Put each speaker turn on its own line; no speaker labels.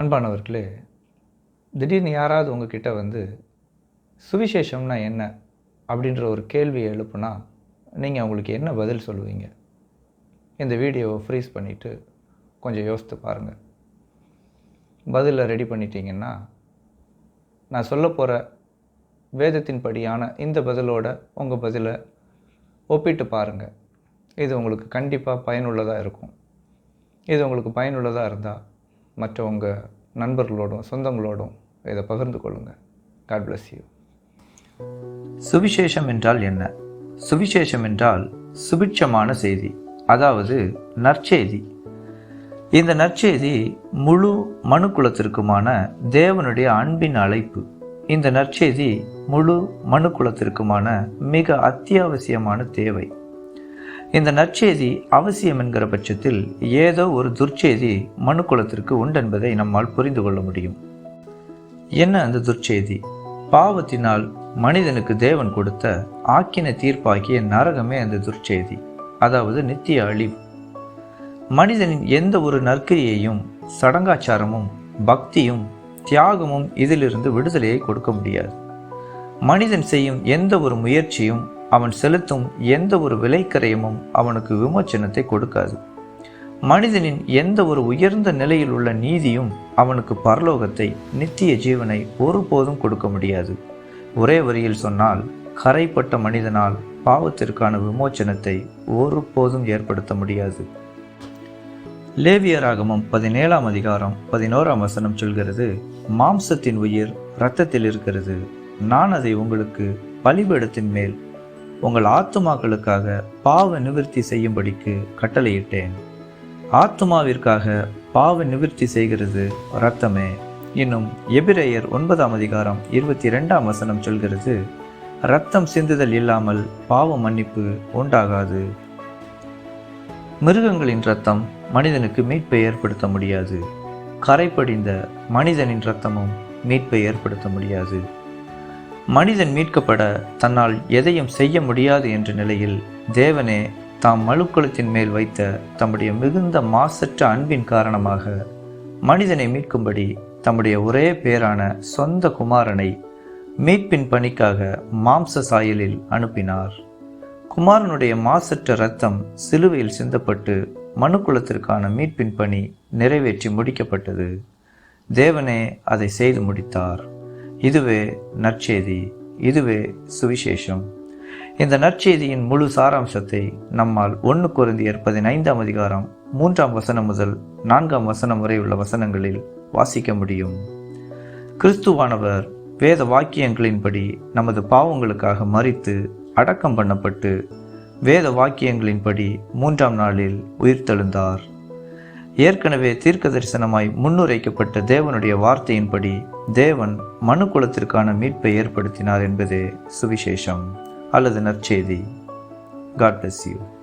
அன்பானவர்களே திடீர்னு யாராவது உங்ககிட்ட வந்து சுவிசேஷம்னா என்ன? அப்படின்ற ஒரு கேள்வியை எழுப்புனா நீங்கள் அவங்களுக்கு என்ன பதில் சொல்லுவீங்க? இந்த வீடியோவை ஃப்ரீஸ் பண்ணிவிட்டு கொஞ்சம் யோசித்து பாருங்கள் பதிலை ரெடி பண்ணிட்டீங்கன்னா நான் சொல்ல போகிற வேதத்தின் படியான இந்த பதிலோட உங்கள் பதிலை ஒப்பிட்டு பாருங்கள் இது உங்களுக்கு கண்டிப்பாக பயனுள்ளதாக இருக்கும். இது உங்களுக்கு பயனுள்ளதாக இருந்தால் மற்றவங்க நண்பர்களோடும் சொந்தங்களோடும் இதை பகிர்ந்து கொள்ளுங்கள் காட் பிளஸ் யூ
சுவிசேஷம் என்றால் என்ன? சுவிசேஷம் என்றால் சுபிட்சமான செய்தி அதாவது நற்செய்தி. இந்த நற்செய்தி முழு மனுக்குலத்திற்குமான தேவனுடைய அன்பின் அழைப்பு. இந்த நற்செய்தி முழு மனுக்குலத்திற்குமான மிக அத்தியாவசியமான தேவை. இந்த நற்செய்தி அவசியம் என்கிற பட்சத்தில் ஏதோ ஒரு துர்ச்செய்தி மனுக்குலத்திற்கு உண்டென்பதை நம்மால் புரிந்து கொள்ள முடியும். என்ன அந்த துர்ச்செய்தி? பாவத்தினால் மனிதனுக்கு தேவன் கொடுத்த ஆக்கின தீர்ப்பாக்கிய நரகமே அந்த துர்ச்செய்தி அதாவது நித்திய அழிவு. மனிதனின் எந்த ஒரு நற்கிரியையும் சடங்காச்சாரமும் பக்தியும் தியாகமும் இதிலிருந்து விடுதலையை கொடுக்க முடியாது. மனிதன் செய்யும் எந்த ஒரு முயற்சியும் அவன் செலுத்தும் எந்த ஒரு விலைக்கரையமும் அவனுக்கு விமோச்சனத்தை கொடுக்காது. மனிதனின் எந்த ஒரு உயர்ந்த நிலையில் உள்ள நீதியும் அவனுக்கு பரலோகத்தை நித்திய ஜீவனை ஒருபோதும் கொடுக்க முடியாது. ஒரே வரியில் சொன்னால் கரைப்பட்ட மனிதனால் பாவத்திற்கான விமோச்சனத்தை ஒருபோதும் ஏற்படுத்த முடியாது. லேவியராகமம் பதினேழாம் அதிகாரம் பதினோராம் வசனம் சொல்கிறது மாம்சத்தின் உயிர் இரத்தத்தில் இருக்கிறது. நான் அதை உங்களுக்கு பலிபீடத்தின் மேல் உங்கள் ஆத்துமாக்களுக்காக பாவ நிவர்த்தி செய்யும்படிக்கு கட்டளையிட்டேன். ஆத்துமாவிற்காக பாவ நிவர்த்தி செய்கிறது இரத்தமே. இன்னும் எபிரேயர் ஒன்பதாம் அதிகாரம் இருபத்தி ரெண்டாம் வசனம் சொல்கிறது இரத்தம் சிந்துதல் இல்லாமல் பாவ மன்னிப்பு உண்டாகாது. மிருகங்களின் ரத்தம் மனிதனுக்கு மீட்பை ஏற்படுத்த முடியாது. கரைப்படிந்த மனிதனின் ரத்தமும் மீட்பை ஏற்படுத்த முடியாது. மனிதன் மீட்கப்பட தன்னால் எதையும் செய்ய முடியாது என்ற நிலையில் தேவனே தாம் மழுக்குளத்தின் மேல் வைத்த தம்முடைய மிகுந்த மாசற்ற அன்பின் காரணமாக மனிதனை மீட்கும்படி தம்முடைய ஒரே பேரான சொந்த குமாரனை மீட்பின் பணிக்காக மாம்ச சாயலில் அனுப்பினார். குமாரனுடைய மாசற்ற இரத்தம் சிலுவையில் சிந்தப்பட்டு மனுக்குலத்திற்கான மீட்பின் பணி நிறைவேற்றி முடிக்கப்பட்டது. தேவனே அதை செய்து முடித்தார். இதுவே நற்செய்தி இதுவே சுவிசேஷம். இந்த நற்செய்தியின் முழு சாராம்சத்தை நம்மால் ஒன்று குறைந்தியர் பதினைந்தாம் அதிகாரம் மூன்றாம் வசனம் முதல் நான்காம் வசனம் வரை உள்ள வசனங்களில் வாசிக்க முடியும். கிறிஸ்துவானவர் வேத வாக்கியங்களின்படி நமது பாவங்களுக்காக மறித்து அடக்கம் பண்ணப்பட்டு வேத வாக்கியங்களின்படி மூன்றாம் நாளில் உயிர்த்தெழுந்தார். ஏற்கனவே தீர்க்க தரிசனமாய் முன்னுரைக்கப்பட்ட தேவனுடைய வார்த்தையின்படி தேவன் மனு குலத்திற்கான மீட்பை ஏற்படுத்தினார் என்பதே சுவிசேஷம். அல்லது நற்செய்தி. God bless you